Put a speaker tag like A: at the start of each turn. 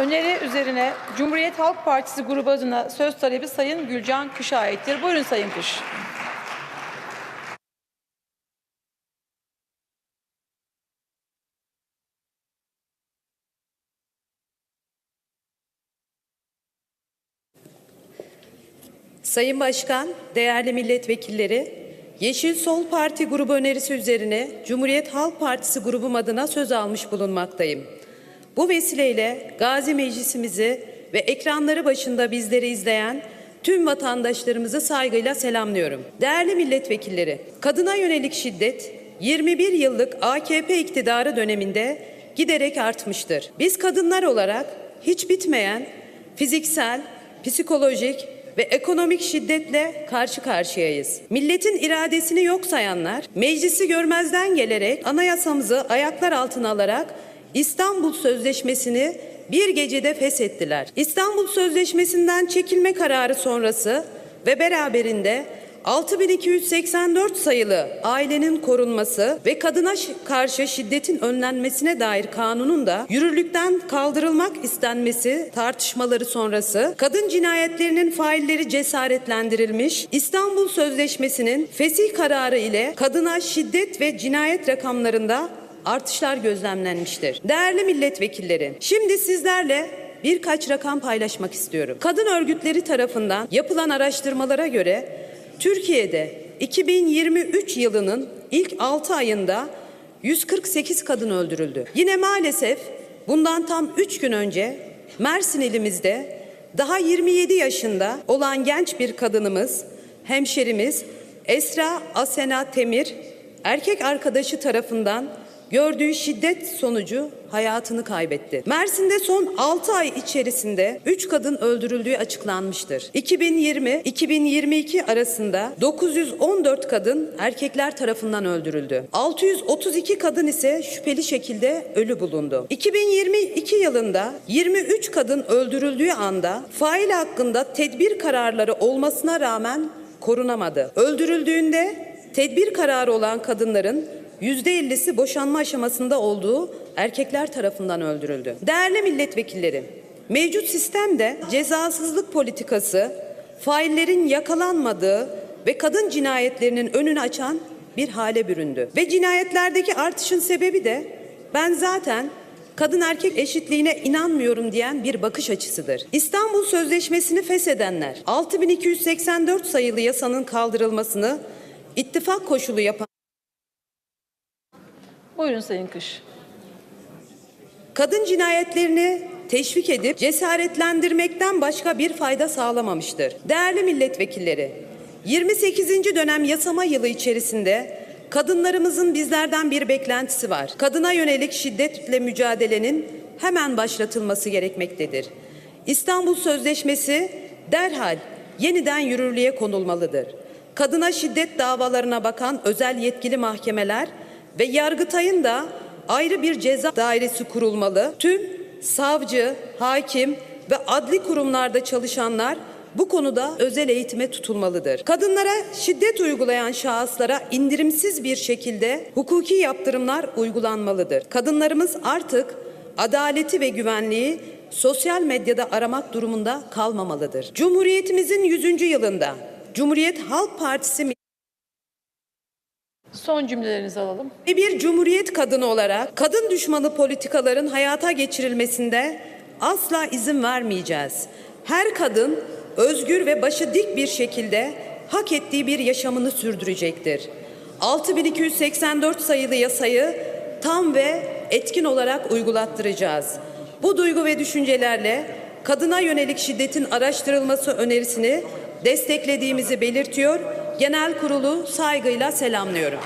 A: Öneri üzerine Cumhuriyet Halk Partisi grubu adına söz talebi Sayın Gülcan Kış'a aittir. Buyurun Sayın Kış.
B: Sayın Başkan, değerli milletvekilleri, Yeşil Sol Parti grubu önerisi üzerine Cumhuriyet Halk Partisi grubum adına söz almış bulunmaktayım. Bu vesileyle Gazi Meclisimizi ve ekranları başında bizleri izleyen tüm vatandaşlarımızı saygıyla selamlıyorum. Değerli milletvekilleri, kadına yönelik şiddet 21 yıllık AKP iktidarı döneminde giderek artmıştır. Biz kadınlar olarak hiç bitmeyen fiziksel, psikolojik ve ekonomik şiddetle karşı karşıyayız. Milletin iradesini yok sayanlar, meclisi görmezden gelerek anayasamızı ayaklar altına alarak İstanbul Sözleşmesi'ni bir gecede feshettiler. İstanbul Sözleşmesi'nden çekilme kararı sonrası ve beraberinde 6284 sayılı ailenin korunması ve kadına karşı şiddetin önlenmesine dair kanunun da yürürlükten kaldırılmak istenmesi tartışmaları sonrası kadın cinayetlerinin failleri cesaretlendirilmiş, İstanbul Sözleşmesi'nin fesih kararı ile kadına şiddet ve cinayet rakamlarında artışlar gözlemlenmiştir. Değerli milletvekilleri, şimdi sizlerle birkaç rakam paylaşmak istiyorum. Kadın örgütleri tarafından yapılan araştırmalara göre Türkiye'de 2023 yılının ilk 6 ayında 148 kadın öldürüldü. Yine maalesef bundan tam 3 gün önce Mersin ilimizde daha 27 yaşında olan genç bir kadınımız, hemşerimiz Esra Asena Temir erkek arkadaşı tarafından gördüğü şiddet sonucu hayatını kaybetti. Mersin'de son 6 ay içerisinde 3 kadın öldürüldüğü açıklanmıştır. 2020-2022 arasında 914 kadın erkekler tarafından öldürüldü. 632 kadın ise şüpheli şekilde ölü bulundu. 2022 yılında 23 kadın öldürüldüğü anda fail hakkında tedbir kararları olmasına rağmen korunamadı. Öldürüldüğünde tedbir kararı olan kadınların %50'si boşanma aşamasında olduğu erkekler tarafından öldürüldü. Değerli milletvekilleri, mevcut sistemde cezasızlık politikası faillerin yakalanmadığı ve kadın cinayetlerinin önünü açan bir hale büründü. Ve cinayetlerdeki artışın sebebi de ben zaten kadın erkek eşitliğine inanmıyorum diyen bir bakış açısıdır. İstanbul Sözleşmesi'ni feshedenler 6284 sayılı yasanın kaldırılmasını ittifak koşulu yapan
A: Buyurun Sayın Kış.
B: kadın cinayetlerini teşvik edip cesaretlendirmekten başka bir fayda sağlamamıştır. Değerli milletvekilleri, 28. dönem yasama yılı içerisinde kadınlarımızın bizlerden bir beklentisi var. Kadına yönelik şiddetle mücadelenin hemen başlatılması gerekmektedir. İstanbul Sözleşmesi derhal yeniden yürürlüğe konulmalıdır. Kadına şiddet davalarına bakan özel yetkili mahkemeler ve Yargıtay'ın da ayrı bir ceza dairesi kurulmalı. Tüm savcı, hakim ve adli kurumlarda çalışanlar bu konuda özel eğitime tutulmalıdır. Kadınlara şiddet uygulayan şahıslara indirimsiz bir şekilde hukuki yaptırımlar uygulanmalıdır. Kadınlarımız artık adaleti ve güvenliği sosyal medyada aramak durumunda kalmamalıdır. Cumhuriyetimizin 100. yılında Cumhuriyet Halk Partisi
A: Son cümlelerinizi alalım.
B: Bir cumhuriyet kadını olarak kadın düşmanı politikaların hayata geçirilmesinde asla izin vermeyeceğiz. Her kadın özgür ve başı dik bir şekilde hak ettiği bir yaşamını sürdürecektir. 6284 sayılı yasayı tam ve etkin olarak uygulattıracağız. Bu duygu ve düşüncelerle kadına yönelik şiddetin araştırılması önerisini desteklediğimizi belirtiyor. Genel kurulu saygıyla selamlıyorum.